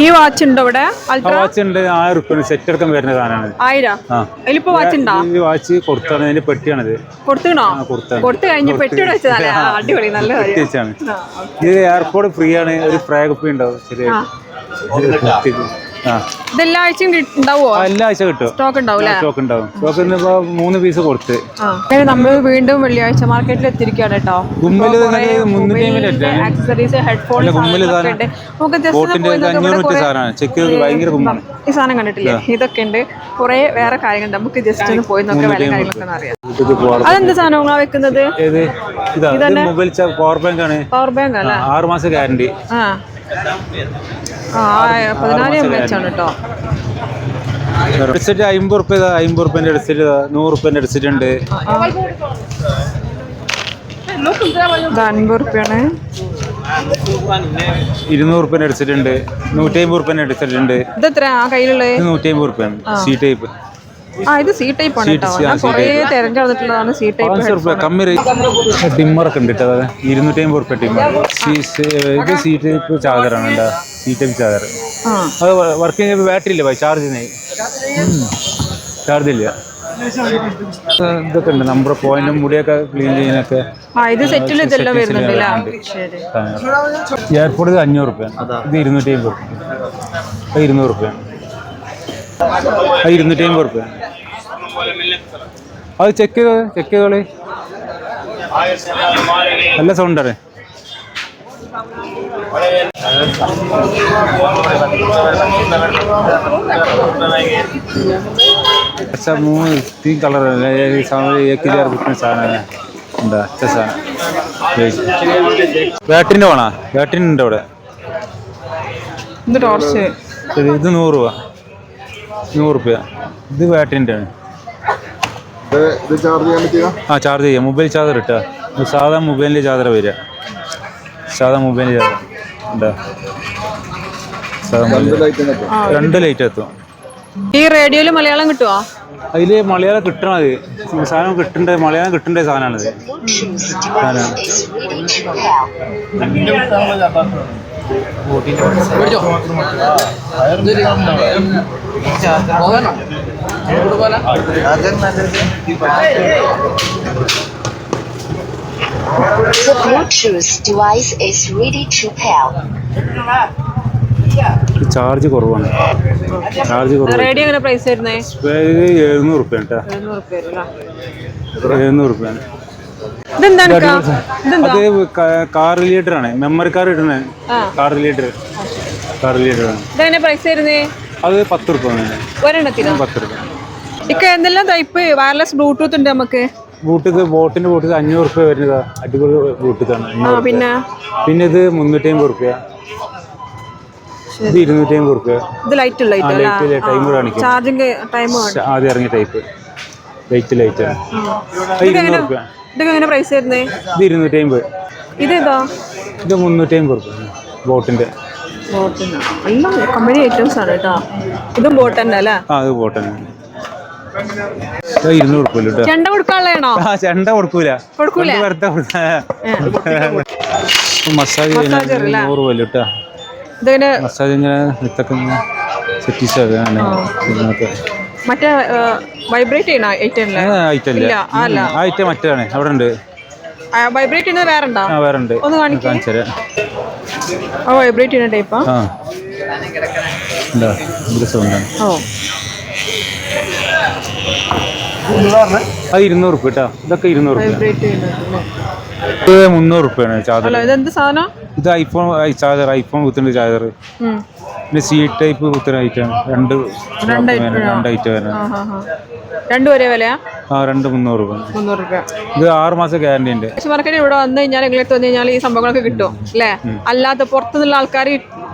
ഈ വാച്ച് ഉണ്ടോ ഇവിടെ അൾട്രാ വാച്ച് ഉണ്ട്. ആയിരം റുപ്യ സെറ്റ് അടക്കം വരുന്ന സാധനമാണ്. ആയിരം? അതിലിപ്പോ വാച്ച് ഉണ്ടോ? ഈ വാച്ച് കൊടുത്താണ് അതിന്റെ പെട്ടിയാണിത്. കൊടുത്തണോ കൊടുത്തു കഴിഞ്ഞ് പെട്ടി വെച്ചതല്ലേ ആ, അടിപൊളി. നല്ല കാര്യം. ഇത് എയർപോർട്ട് ഫ്രീ ആണ്. ഒരു ഫ്രൈ കുപ്പി ഉണ്ടാവും ശരി ആഴ്ചയും ഉണ്ടാവോ? എല്ലാ ആഴ്ച കിട്ടും. സ്റ്റോക്ക് ഉണ്ടാവും സ്റ്റോക്ക് ഉണ്ടാവും. സ്റ്റോക്ക് ഇന്നിപ്പോ മൂന്ന് പീസ് കൊടുത്ത്. നമ്മൾ വീണ്ടും വെള്ളിയാഴ്ച മാർക്കറ്റിൽ എത്തിരിക്കുകയാണ് കേട്ടോ. ആക്സസറീസ് ഹെഡ്ഫോൺ ഈ സാധനം കണ്ടിട്ടില്ലേ? ഇതൊക്കെ ഉണ്ട്. കുറെ വേറെ കാര്യങ്ങളുണ്ട്. നമുക്ക് ജസ്റ്റ് ഒന്ന് പോയി നോക്കാം വില കാര്യങ്ങളൊക്കെ ഒന്ന് അറിയാം. അതെന്ത് സാധനങ്ങളാ വെക്കുന്നത്? പവർ ബാങ്ക് ആണ്. പവർ ബാങ്ക് അല്ലേ ആറ് മാസം ഗ്യാരണ്ടി എച്ച് ആണ് കേട്ടോ ഹെഡ്സെറ്റ് അമ്പത് റുപ്യ അമ്പത് ഹെഡ്സെറ്റ് നൂറ് റുപ്യന്റെ ഹെഡ്സെറ്റ് ഉണ്ട്. ഇത് അൻപത് റുപ്യാണ് ഇരുന്നൂറ് റുപ്യന്റെ ഹെഡ്സെറ്റ് ഉണ്ട് നൂറ്റി അമ്പത് റുപ്യന്റെ ഹെഡ്സെറ്റ് ഉണ്ട്. ഇത് എത്ര ആ കയ്യിലുള്ളത് നൂറ്റി അമ്പത് റുപ്യാണ് സി ടൈപ്പ്. ആ ഇത് സി ടൈപ്പ് ആണ് കേട്ടോ. ഞാൻ കുറേ തിരഞ്ഞെടുത്തിട്ടുള്ളതാണ് സി ടൈപ്പ് കമ്മി റേറ്റ് ഡിമ്മറൊക്കെ ഉണ്ട് കേട്ടോ അതെ ഇരുന്നൂറ്റി അമ്പത് റുപ്യ ഡിമ്മർ ഇത് സി ടൈപ്പ് ചാർജറാണ് സി ടൈപ്പ് ചാർജർ ആ. അത് വർക്കിംഗ് ചെയ്യുമ്പോൾ ബാറ്ററി ഇല്ല? ചാർജ് ചാർജ് ഇല്ല. ഇത് ഇതൊക്കെ ഉണ്ട്. നമ്പർ പോയിന്റും മുടിയൊക്കെ ക്ലീൻ ചെയ്യാനൊക്കെ. എയർപോർട്ട് അഞ്ഞൂറ് റുപ്യ. ഇത് ഇരുന്നൂറ്റി അമ്പത് റുപ്യ ഇരുന്നൂറ് ഇരുന്നൂറ്റി അമ്പത് റുപ്യ അത് ചെക്ക് ചെയ്തോ ചെക്ക് ചെയ്തോളി നല്ല സൗണ്ടാണ് अच्छा मूंह तीन कलर है ये सामने एक हजार रुपये സാധനം ഉണ്ട് അച്ഛ സാധനം ബാറ്ററിൻ്റെ വേണോ ബാറ്ററി ഉണ്ട് അവിടെ ഇത് ടോർച്ച് ഇത് ഇത് നൂറ് രൂപ നൂറ് റുപ്യ ഇത് ബാറ്ററിന്റെ. ആണ് ഇത് ചാർജ് ചെയ്യാൻ പറ്റുക ആ ചാർജ് ചെയ്യാം. മൊബൈൽ ചാർജർ ഇട്ടാ. ഇത് സാധാ മൊബൈലിന്റെ ചാർജർ വരിക. സാധാ മൊബൈലിന്റെ ചാർജർ ഉണ്ടാ സാധാ മൊബൈൽ. രണ്ട് ലൈറ്റ് എത്തും. ഈ റേഡിയോയിൽ മലയാളം കിട്ടുമോ അതിൽ മലയാളം കിട്ടണത് സാധനം കിട്ടണ്ടേ മലയാളം കിട്ടേണ്ട സാധനമാണിത് The Bluetooth device is ready to pair. Charge കുറവാണ്. ചാർജ് കുറവാണ് റേഡിയോ എങ്ങനെ പ്രൈസ് വരുന്നേ? എഴുന്നൂറ് റുപ്യ എഴുന്നൂറ് റുപ്യ അത് കാർ റിലേറ്റഡ് ആണ്. മെമ്മറി കാർഡ് ഇടണേ. കാർ റിലേറ്റഡ് കാർ റിലേറ്റഡ് ആണ്. പ്രൈസ് വരുന്നേ? അത് പത്ത് റുപ്യ തന്നെ ഒരെണ്ണത്തിനോ? പത്ത് റുപ്യ ഇക്ക എന്തെല്ലാം ടൈപ്പ് വയർലെസ് ബ്ലൂടൂത്ത് ഉണ്ട് നമുക്ക്? ബ്ലൂടൂത്ത് ബോട്ടിന്റെ ബ്ലൂടൂത്ത് അഞ്ഞൂറ് റുപ്യ വരുന്നത്. അടിപൊളി ബ്ലൂടൂത്ത് ആണ് പിന്നെ? പിന്നെ ഇത് മുന്നൂറ്റി അമ്പത് റുപ്യ ഇത് ഇരുന്നൂറ്റി അമ്പത് റുപ്യ ഇത് ലൈറ്റ് ലൈറ്റ് ടൈം കാണിക്കും. ചാർജിങ് ടൈം ശ- ആദ്യം ഇറങ്ങിയ ടൈപ്പ് ലൈറ്റ് ലൈറ്റ് ആണ് അത് ഇരുന്നൂറ് റുപ്യ ഇതൊക്കെ എങ്ങനെ പ്രൈസ് ഇത് ഇരുന്നൂറ്റി അമ്പത് ഇതേതാ ഇത് മുന്നൂറ്റി അമ്പത് റുപ്യ ബോട്ടിന്റെ ബോട്ടിന് എല്ലാം കമ്പനി ഐറ്റംസ് ആണ് കേട്ടോ. ഇതും ബോട്ട് തന്നെ അല്ലേ? റുപ്യ കേട്ടോ ചെണ്ട കൊടുക്കാനുള്ളതാണോ? ചെണ്ട കൊടുക്കൂല. കൊടുക്കൂല? മസാജ്? നൂറ് പോലെ കേട്ടോ മസാജ് ഇങ്ങനെ വിത്തൊക്കെ ഇങ്ങനെ സെറ്റ് ചെയ്താണ് മറ്റേ വൈബ്രേറ്റ് ചെയ്യണ ഐറ്റം ഐറ്റം ഐറ്റം മറ്റാണ് അവിടെ ഉണ്ട് വൈബ്രേറ്റ് ചെയ്യുന്നത് വേറെ ഉണ്ടോ വേറെ ഉണ്ട് ഒന്ന്. കാണിച്ചു തരാം ആ വൈബ്രേറ്റ് ചെയ്യുന്ന ടൈപ്പാ ആ? എന്താ ഇത് സൗണ്ടാണ് ഓ. അത് ഇരുന്നൂറ് കേട്ടോ. ഇതൊക്കെ ഇരുന്നൂറ് റുപ്യ വൈബ്രേറ്റ് ചെയ്യുന്നത് ഇത് മുന്നൂറ് അല്ല ഇതെന്ത് സാധനം? ഇത് ഐഫോൺ ചാർജർ ഐഫോൺ കുത്തുന്ന ചാർജർ. പിന്നെ സി ടൈപ്പ് കുത്തുന്ന ഐറ്റാണ് രണ്ട് രണ്ട് ഐറ്റം വരുന്നത് രണ്ട് ഒരേ വിലയാ? ആ രണ്ട് മുന്നൂറ് രൂപ. മുന്നൂറ് രൂപ. ഇത് ആറ് മാസം ഗ്യാരണ്ടി ഉണ്ട്. മാർക്കറ്റ് ഇവിടെ വന്നു കഴിഞ്ഞാൽ നിങ്ങളെ വന്നു കഴിഞ്ഞാൽ ഈ സംഭവങ്ങളൊക്കെ കിട്ടും അല്ലേ? അല്ലാത്ത പുറത്തുനിന്നുള്ള ആൾക്കാർ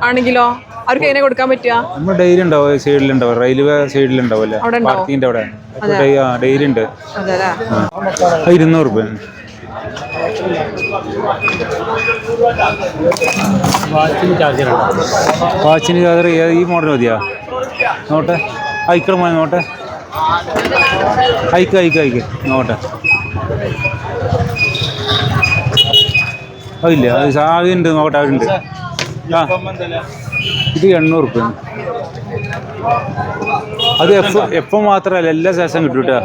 ആണെങ്കിലോ അവർക്ക് എങ്ങനെ കൊടുക്കാൻ പറ്റുക? നമ്മൾ ഡെയിലി ഉണ്ടാവും സൈഡിലുണ്ടാവും റെയിൽവേ സൈഡിൽ ഉണ്ടാവും? പാർക്കിങ്ങിന്റെ അവിടെ ഡെയിലി ഉണ്ട്. ഇരുന്നൂറ് രൂപ. വാച്ചിന് ചാർജർ വാച്ചിന് ചാർജർ ഈ മോഡൽ മതിയാ? നോട്ടെ. അയക്കണം മതി നോട്ടെ. അയക്ക് അയക്ക് അയക്ക് നോട്ടെ. അതില്ല അത് സാധ്യത ഉണ്ട് നോട്ടെ അതുണ്ട് ആ. ഇത് എണ്ണൂറ് റുപ്യ അത് എഫ് എഫ് മാത്രമല്ല എല്ലാ ശേഷം കിട്ടും കേട്ടോ.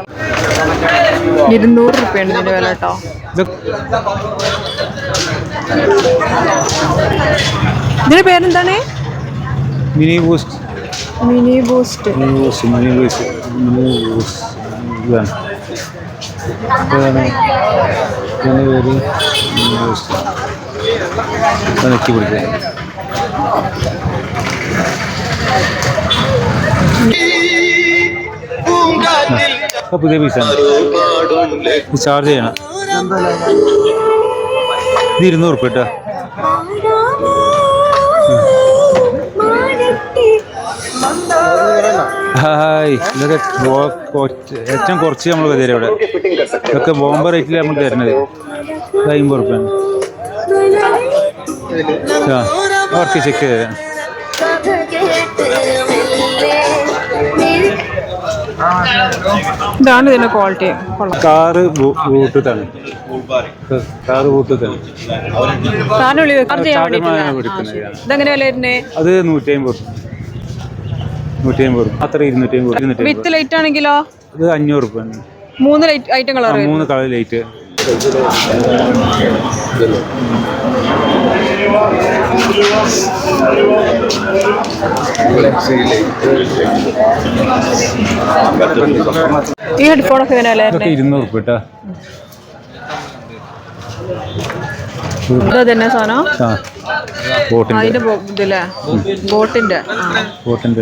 ഇരുന്നൂറ് റുപ്യാണ് ഇതിന്റെ വില കേട്ടോ. ഇതിന്റെ പേരെന്താണ്? Mini boost. Mini boost. Mini boost mini boost. Mini boost. ഇതാണ്. ഇതിന്റെ പേര്. Mini boost. നെക്കി പിടിക്കുക പുതിയ പീസാണ് ചാർജ് ചെയ്യണം. ഇരുന്നൂറ് ഉറുപ്പ് ഏറ്റവും കുറച്ച് നമ്മൾ തരും ഇവിടെ. ഇതൊക്കെ ബോംബെ റേറ്റിൽ നമ്മൾ തരുന്നത്. അമ്പത് റുപ്യാണ് ആ അവർക്ക് ചെക്ക് തരാം. ഇതാണ് ഇതിന്റെ ക്വാളിറ്റി കാറ് ബ്ലൂടൂത്താണ് കാറ് ബ്ലൂടൂത്താണ് കാറിനുള്ളിൽ ചാർജ് ചെയ്യാൻ ചാർജ് വേണ്ടിയിട്ടില്ല ചെയ്യാൻ കൊടുക്കുന്നത് ഇതെങ്ങനെ വില വരുന്നേ? അത് നൂറ്റി അമ്പത് നൂറ്റി അമ്പത് അത്ര ഇരുന്നൂറ്റി അമ്പത് ഇരുന്നൂറ്റി വിത്ത് ലൈറ്റ് ആണെങ്കിലോ? അഞ്ഞൂറ് മൂന്ന് ലൈറ്റ് ഐറ്റം കളർ മൂന്ന് കളർ ലൈറ്റ് ഈ ഹെഡ്ഫോൺ ഒക്കെ എങ്ങനെ വില ഇരുന്നൂറ് റുപ്യ കേട്ടോ. ഇത് സാധനം? ബോട്ടിന്റെ ആ. ബോട്ടിന്റെ.